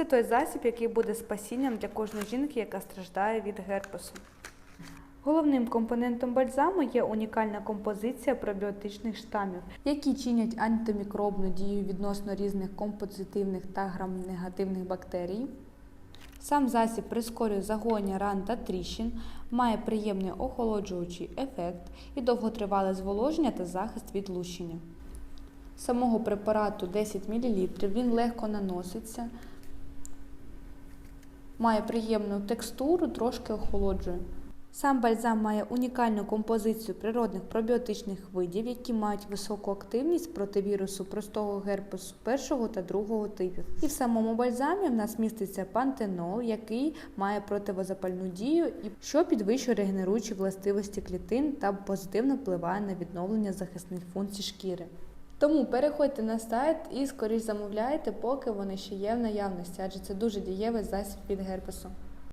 Це той засіб, який буде спасінням для кожної жінки, яка страждає від герпесу. Головним компонентом бальзаму є унікальна композиція пробіотичних штамів, які чинять антимікробну дію відносно різних композитивних та грамнегативних бактерій. Сам засіб прискорює загоєння ран та тріщин, має приємний охолоджуючий ефект і довготривале зволоження та захист від лущення. Самого препарату 10 мл, він легко наноситься, має приємну текстуру, трошки охолоджує. Сам бальзам має унікальну композицію природних пробіотичних видів, які мають високу активність проти вірусу простого герпесу першого та другого типів. І в самому бальзамі в нас міститься пантенол, який має противозапальну дію, і що підвищує регенеруючі властивості клітин та позитивно впливає на відновлення захисних функцій шкіри. Тому переходьте на сайт і скоріш замовляйте, поки вони ще є в наявності, адже це дуже дієвий засіб від герпесу.